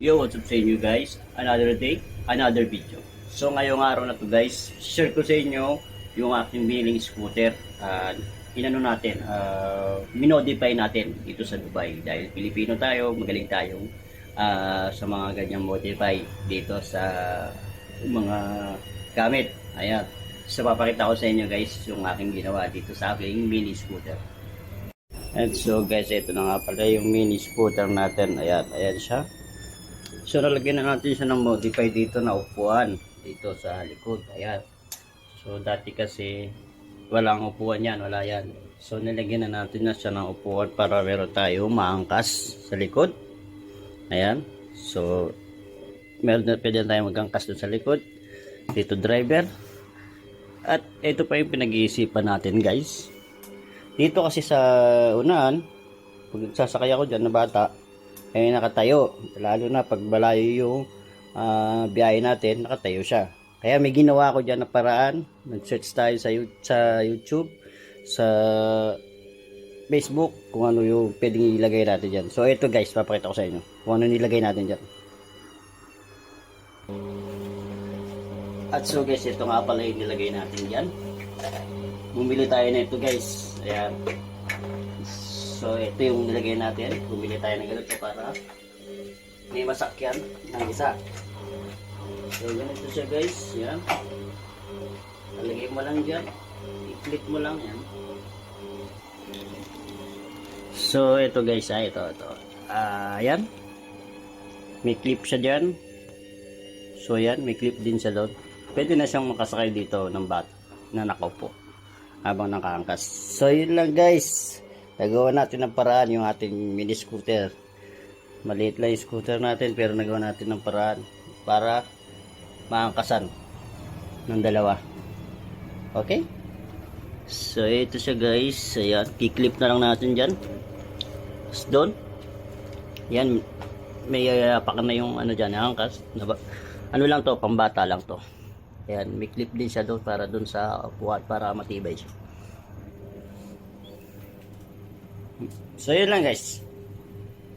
Yo, what's up sa inyo guys? Another day, another video. So ngayong araw na to guys, share ko sa inyo yung aking biling scooter. Uh, inano natin, uh, minodify natin dito sa Dubai. Dahil Pilipino tayo, magaling tayong ah, sa mga ganyang modify dito sa mga gamit. Ayan. So papakita ko sa inyo guys yung aking ginawa dito sa aking mini scooter. And so guys, ito na nga pala yung mini scooter natin. Ayan, ayan siya. So nalagyan na natin siya ng modify dito na upuan dito sa likod. Ayan. So dati kasi walang upuan yan, wala yan. So nilagyan na natin na siya ng upuan para meron tayo maangkas sa likod. Ayan. So meron na pwede tayo magangkas doon sa likod. Dito driver. At ito pa yung pinag-iisipan natin guys. Dito kasi sa unahan, pag sasakay ako dyan na bata, ay nakatayo. Lalo na pag malayo yung ah, biyahe natin, nakatayo siya. Kaya may ginawa ko dyan na paraan. Nag-search tayo sa, sa YouTube, sa Facebook, kung ano yung pwedeng ilagay natin dyan. So ito guys, papakita ko sa inyo. Kung ano nilagay natin dyan. At so guys, ito nga pala yung nilagay natin dyan. Bumili tayo na ito guys. Ayan. So ito yung nilagay natin. Bumili tayo ng ganito para may masakyan ng isa. So ganito siya guys. Yan. Nalagay mo lang dyan. I-click mo lang yan. So ito guys, ah, ito, ito. Ah, ayan. May clip siya dyan. So yan, may clip din siya doon. Pwede na siyang makasakay dito ng bat na nakaupo habang nakaangkas. So yun lang guys. Nagawa natin ng paraan yung ating mini scooter. Maliit lang yung scooter natin pero nagawa natin ng paraan para maangkasan ng dalawa. Okay? So ito siya guys. Ayan, kiklip na lang natin dyan. Tapos doon. Yan, may yayapak na yung ano dyan, angkas. Ano lang to, pambata lang to. Ayan, may clip din siya doon para doon sa upuan para matibay siya. So yun lang guys.